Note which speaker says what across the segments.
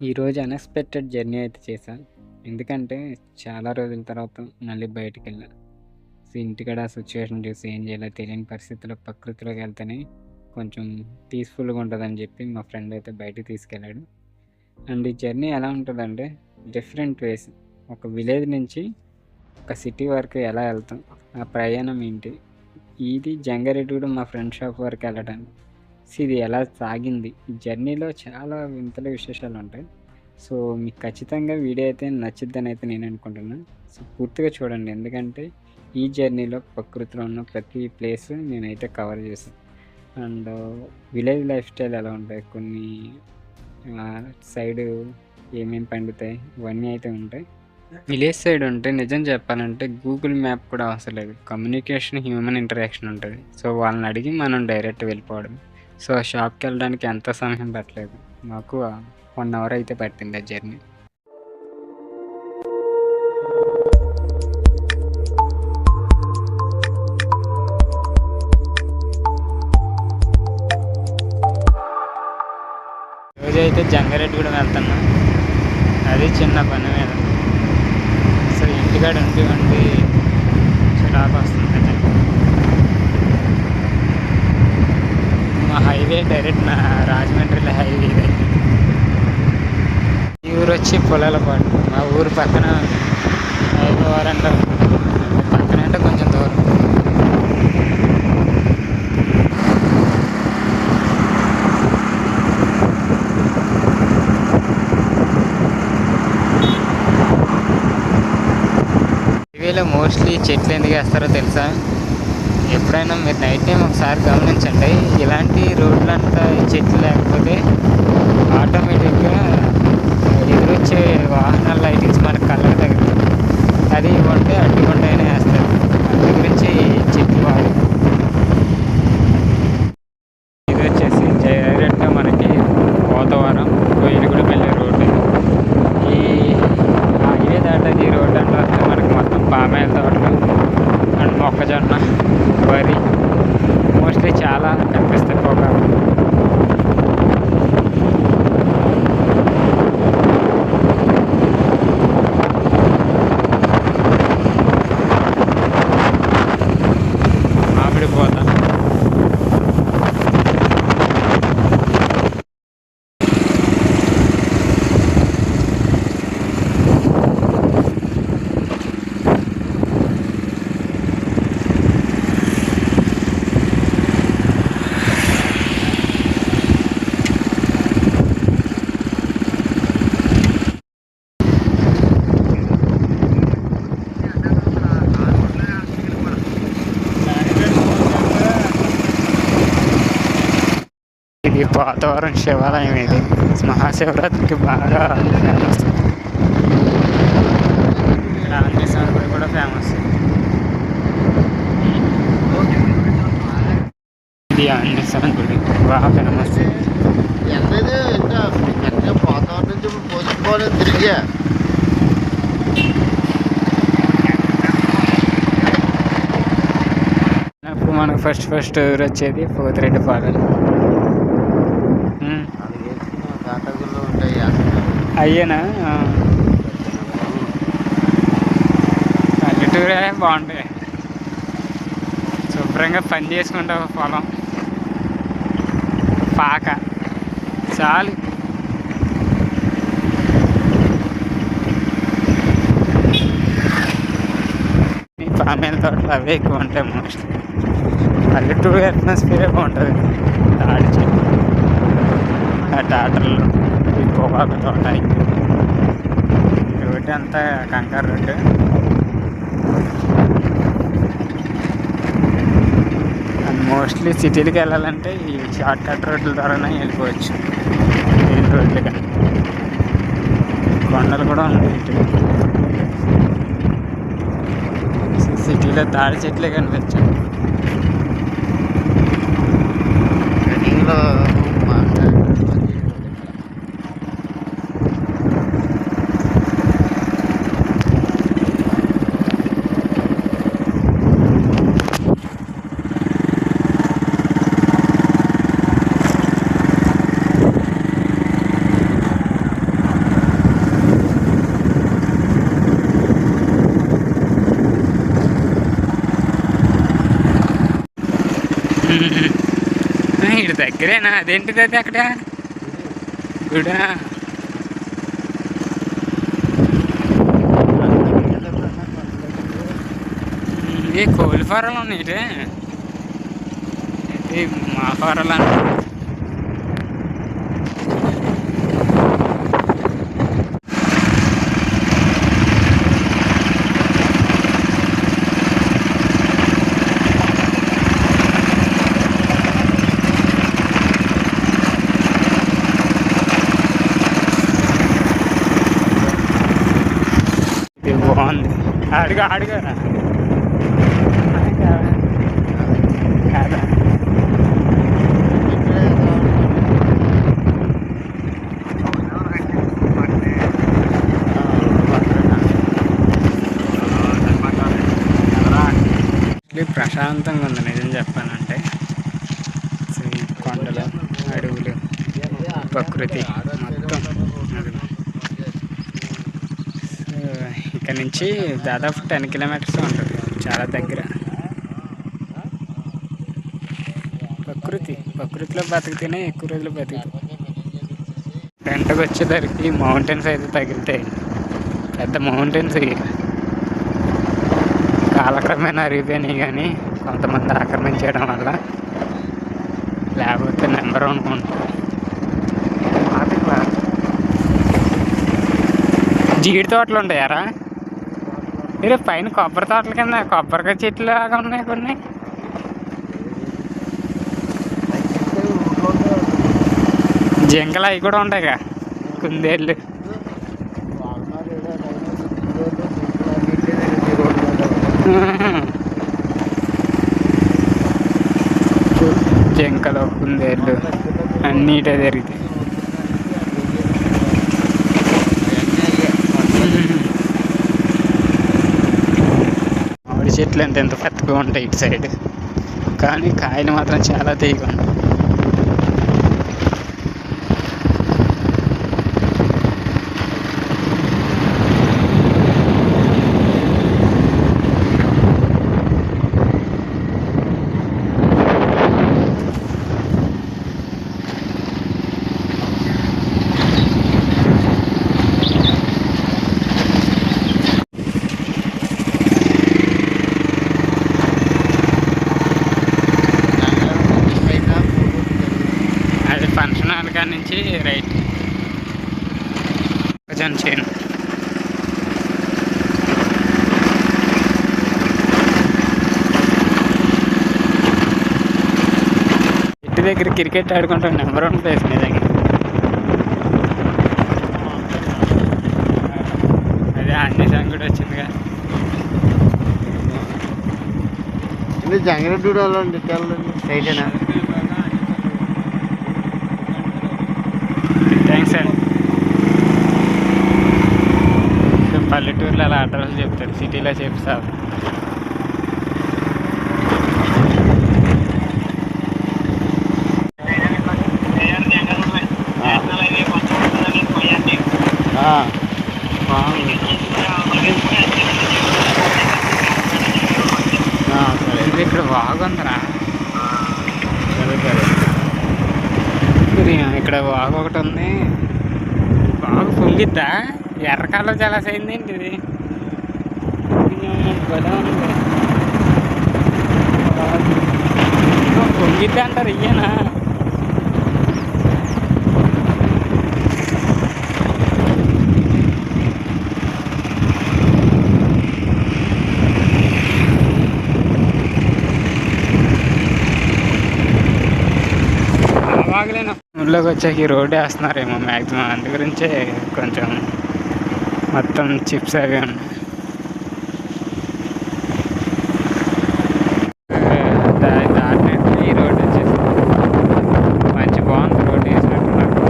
Speaker 1: ఈరోజు unexpected journey అయితే చేశాను ఎందుకంటే చాలా రోజుల తర్వాత మళ్ళీ బయటికెళ్ళా. సో, ఇంటికాడ సిచ్యువేషన్ చూసి ఏం చేయాలో తెలియని పరిస్థితిలో ప్రకృతిలోకి వెళ్తేనే కొంచెం పీస్‌ఫుల్‌గా ఉంటుందని చెప్పి మా ఫ్రెండ్ అయితే బయటకు తీసుకెళ్ళాడు. అండ్ ఈ జర్నీ ఎలా ఉంటుందంటే డిఫరెంట్ వేస్. ఒక విలేజ్ నుంచి ఒక సిటీ వరకు ఎలా వెళ్తాం? ఆ ప్రయాణం ఏంటి? ఇది జంగారెడ్డి కూడా మా ఫ్రెండ్ షాప్ వరకు వెళ్ళడానికి. సో, ఇది ఎలా సాగింది? ఈ జర్నీలో చాలా వింతల విశేషాలు ఉంటాయి సో, మీకు ఖచ్చితంగా వీడియో అయితే నచ్చుద్దని అయితే నేను అనుకుంటున్నాను సో, పూర్తిగా చూడండి. ఎందుకంటే ఈ జర్నీలో ప్రకృతిలో ఉన్న ప్రతి ప్లేస్ నేనైతే కవర్ చేశాను అండ్ విలేజ్ లైఫ్ స్టైల్ ఎలా ఉంటాయి? కొన్ని సైడ్ సైడు ఏమేమి పండుతాయి? ఇవన్నీ అయితే ఉంటాయి. విలేజ్ సైడ్ ఉంటే నిజం చెప్పాలంటే గూగుల్ మ్యాప్ కూడా అవసరం లేదు. కమ్యూనికేషన్, హ్యూమన్ ఇంటరాక్షన్ ఉంటుంది సో, వాళ్ళని అడిగి మనం డైరెక్ట్ వెళ్ళిపోవడం సో, ఆ షాప్కి వెళ్ళడానికి ఎంత సమయం పట్టలేదు. మాకు వన్ అవర్ అయితే పట్టింది ఆ జర్నీ. రోజైతే జంగారెడ్డిగూడెం వెళ్తున్నాం అది చిన్న పని మీద. అసలు ఇంటికాడ ఉండి ఉండి చిరాకు వస్తుంది హైవే డైరెక్ట్ నా రాజమండ్రిలో హైవే ఈ ఈ ఊరొచ్చి పులాలపాడు. మా ఊరు పక్కన హైదరాబాద్ పక్కన అంటే కొంచెం దూరం. హైవేలో మోస్ట్‌లీ చెట్లు ఎందుకు వేస్తారో తెలుసా? ఎప్పుడైనా మీరు నైట్ టైం ఒకసారి గమనించండి. ఇలాంటి రోడ్లంతా చెట్లు లేకపోతే ఆటోమేటిక్‌గా ఎదురొచ్చే వాహనాల లైటింగ్స్ మన కళ్ళకి తగ్గుతుంది అది ఇవ్వండి అడ్డుగుండైనా వేస్తారు అందు గురించి చెట్లు వాడరు. ఇదొచ్చేసి డైరెక్ట్‌గా మనకి పోతవరం, కోయిలగూడెం వెళ్ళే రోడ్డు. ఈ హైవే దాటాక ఈ రోడ్డు అంటే వస్తే మనకి మొత్తం పామాయిల్ తోటలు అండ్ మొక్కజొన్న, వరి మోస్ట్‌లీ చాలా కనిపిస్తాయి పొగాకు. మామిడి పూత. ఇది పోతవరం శివాలయం ఇది. మహాశివరాత్రికి బాగా ఫేమస్. ఇక్కడ ఆంజనేయ స్వామి గుడి కూడా ఫేమస్. ఇది ఆంజనేయ స్వామి గుడి బాగా ఫేమస్.
Speaker 2: ఎంతైతే ఇంకా వెంటనే పోతాం నుంచి పోసుకోవాలి తిరిగి
Speaker 1: అప్పుడు మనకు ఫస్ట్ ఫస్ట్ వచ్చేది పోతిరెడ్డి పాలెం. అయ్యేనా? పల్లెటూరే బాగుంటాయి. శుభ్రంగా పని చేసుకుంటావు పొలం. పాక చాలు. ఈ పామాయిల తోటలు అవే ఎక్కువ ఉంటాయి మోస్ట్‌లీ. పల్లెటూరు అట్మాస్ఫియరే బాగుంటది. తాడి ఆ టాటర్లు, ఈ పొగాకు తోట రోడ్డు అంతా కంకర రోడ్డు. అండ్ మోస్ట్‌లీ సిటీలకి వెళ్ళాలంటే ఈ షార్ట్ కట్ రోడ్ల ద్వారానే వెళ్ళిపోవచ్చు. మెయిన్ రోడ్లు కానీ. కొండలు కూడా ఉన్నాయి ఇటు. సిటీలో తాడి చెట్లే కనిపించవు.
Speaker 2: ట్రెకింగ్లో
Speaker 1: ఇటు దగ్గరేనా? అదేంటిది అది అక్కడ? గుడా ఏ కోళ్ళ ఫారాలు ఉన్నాయి మా ఫారాలు అంటే ఇది బాగుంది అడుగు అడుగురా ఇది ప్రశాంతంగా ఉంది నిజం చెప్పానంటే కొండలు అడవులు ప్రకృతి మొత్తం అది. సో ఇక్కడ నుంచి దాదాపు టెన్ కిలోమీటర్స్ ఉంటుంది. చాలా దగ్గర. ప్రకృతి. ప్రకృతిలో బతికితేనే ఎక్కువ రోజులు బతుకుతాం. వెంటకు వచ్చేసరికి మౌంటైన్స్ అయితే తగిలితే పెద్ద మౌంటైన్స్ కాలక్రమేణా అరిగిపోయినాయి కానీ కొంతమంది ఆక్రమించడం వల్ల లేకపోతే నెంబర్ వన్ ఉంటుంది జీడి తోటలు ఉంటాయారా మీరు పైన కొబ్బరి తోటల కింద కొబ్బరికాయ చెట్లు లాగా ఉన్నాయి కొన్ని. జింకలు అవి కూడా ఉంటాయిగా కుందేళ్ళు. జింకలు కుందేళ్ళు అన్నిటే ఇటే తిరుగుతాయి. చెట్లు ఎంత ఎంత పెద్దగా ఉంటాయి ఇటు సైడ్. కానీ కాయలు మాత్రం చాలా తీగ ఉంటాయి అది ఫంక్షన్ హాల్ కాడ నుంచి రైట్ జన్ చేయను ఇంటి దగ్గర క్రికెట్ ఆడుకుంటాం నెంబర్ వన్ ప్లేస్ నిజంగా అదే ఆంజనేయ స్వామి కూడా వచ్చిందిగా
Speaker 2: జంగిరెడ్డి వెళ్ళండి
Speaker 1: రైటేనా థ్యాంక్స్ అండి. పల్లెటూరులో అలా అడ్రస్ చెప్తారు? సిటీలో చెప్తారు
Speaker 2: బాగుంది సరే
Speaker 1: ఇది ఇక్కడ బాగుందిరా
Speaker 2: సరే సరే
Speaker 1: బాగు ఒకటి ఉంది బాగా పొంగిద్దా? ఎర్రకాలం చాలా సైంది ఏంటి ఇది ఉంది. పొంగిద్దా అంటారు ఇయ్యనా? బాగలేను ఊళ్ళోకి వచ్చాక ఈ రోడ్డు వేస్తున్నారేమో మ్యాక్సిమం అందు గురించే కొంచెం మొత్తం చిప్స్ అవి ఉన్నాయి. దా- దాటినట్టు ఈ రోడ్డు వచ్చేసి మంచి బాగుంది రోడ్డు వేసినట్టు నాకు.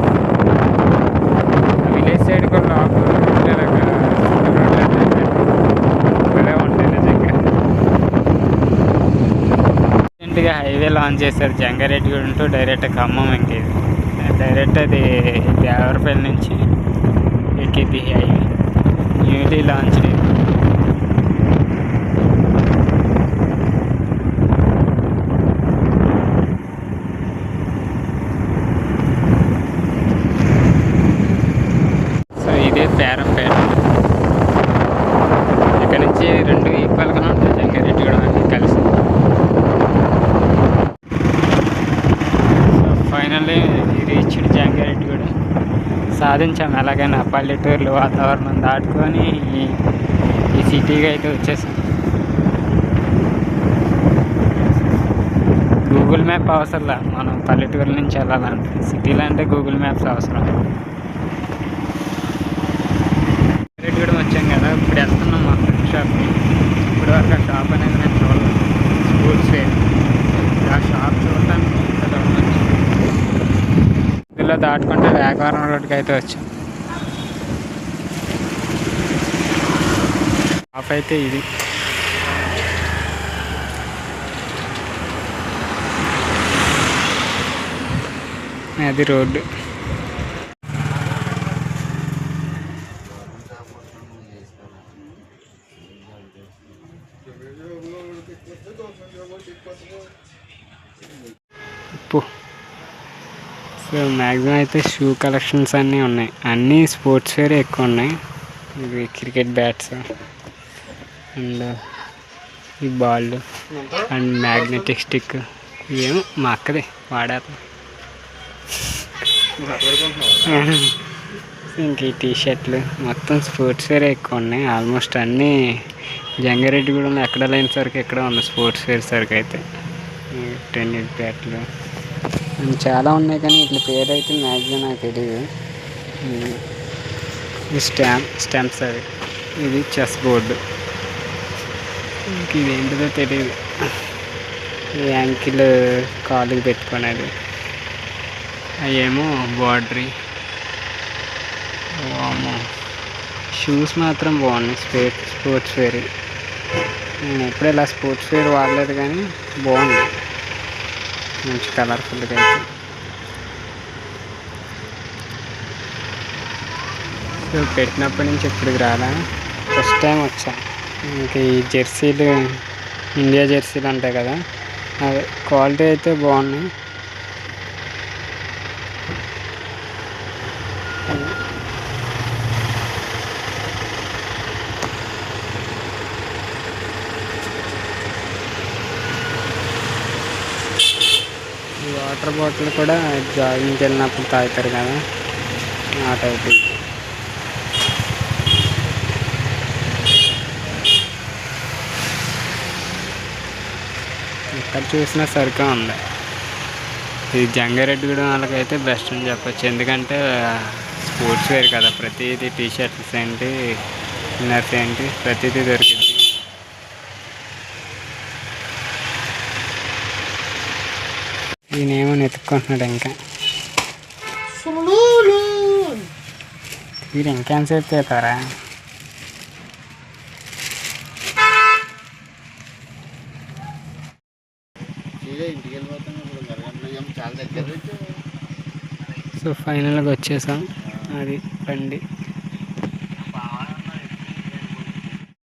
Speaker 1: విలేజ్ సైడ్ కూడా లోపల ఉంటాయి నిజంగా. రీసెంట్గా హైవే లాంచ్ చేశారు జంగారెడ్డి టు డైరెక్ట్ ఖమ్మం ఇంకేది డైరెక్ట్ అది దేవరపల్లి నుంచి ఎక్కిద్ది హైవే న్యూలీ లాంచ్ బేరంపేట ఇక్కడ నుంచి రెండు ఈక్వల్గానే ఉంటాయి జంగారెడ్డి కూడా అన్నీ కలిసి సో ఫైనల్లీ రీచ్డ్ జంగారెడ్డి కూడా సాధించాం. ఎలాగైనా పల్లెటూర్లు వాతావరణం దాటుకొని ఈ ఈ సిటీకి అయితే వచ్చేసాం. గూగుల్ మ్యాప్ అవసరంలా? మనం పల్లెటూరు నుంచి వెళ్ళాలంటే సిటీలో అంటే గూగుల్ మ్యాప్స్ అవసరం రేట్ కూడా వచ్చాం కదా ఇప్పుడు వెళ్తున్నాం మా ఫ్రెండ్ షాప్కి ఇప్పుడు వరకు ఆ షాప్ అనేది నేను చూడలేదు స్కూల్స్ ఆ షాప్ చూడటానికి ఇక్కడ వచ్చాం ఇందులో దాటుకుంటే రోడ్కి అయితే వచ్చాం. ఆఫ్ అయితే ఇది. అది రోడ్డు. ఉప్పు సో మ్యాక్సిమం అయితే షూ కలెక్షన్స్ అన్నీ ఉన్నాయి. అన్నీ స్పోర్ట్స్ వేర్ ఎక్కువ ఉన్నాయి. ఇవి క్రికెట్ బ్యాట్స్ అండ్ ఈ బాల్ అండ్ మ్యాగ్నెటిక్ స్టిక్. ఏమో మా అక్కదే వాడారు. ఇంక ఈ టీ షర్ట్లు మొత్తం స్పోర్ట్స్ వేర్ ఎక్కువ ఉన్నాయి. ఆల్మోస్ట్ అన్నీ జంగారెడ్డి కూడా ఎక్కడ లేని సరికి ఎక్కడ ఉంది స్పోర్ట్స్ వేర్ సరికి అయితే. టెన్నిస్ బ్యాట్లు చాలా ఉన్నాయి కానీ వీటి పేరు అయితే మ్యాక్సిమం నాకు తెలియదు ఇది స్టాంప్ స్టాంప్స్ అవి. ఇది చెస్ బోర్డు. ఇంక ఇది ఏంటిదో తెలియదు ఈ యాంకిల్ కాలుకి పెట్టుకునేది. అవేమో బార్డరీ. వామో షూస్ మాత్రం బాగున్నాయి. Sports sportswear. నేను ఎప్పుడు ఇలా స్పోర్ట్స్ వేర్ వాడలేదు కానీ బాగుంది మంచి కలర్ఫుల్గా అయితే. సో పెట్టినప్పటి నుంచి ఇప్పటికి రాలా. ఫస్ట్ టైం వచ్చా. ఇంకా ఈ జెర్సీలు ఇండియా జెర్సీలు ఉంటాయి కదా. అవి క్వాలిటీ అయితే బాగున్నాయి ఈ వాటర్ బాటిల్ కూడా జాగింగ్కి వెళ్ళినప్పుడు తాగుతారు కదా. ఆ టైప్ ఎక్కడ చూసినా సరిగ్గా ఉంది. ఇది జంగారెడ్డిగూడెం వాళ్ళకైతే బెస్ట్ అని చెప్పచ్చు. ఎందుకంటే స్పోర్ట్స్ వేర్ కదా. ప్రతిదీ టీ షర్ట్స్ ఏంటి ఇన్నర్స్ ఏంటి ప్రతిదీ దొరికింది. ఈయనేమో నెతుక్కుంటున్నాడు ఇంకా. వీడు ఇంకెంతసేపు చేస్తారా? సో ఫైనల్గా వచ్చేసాం. అది బండి.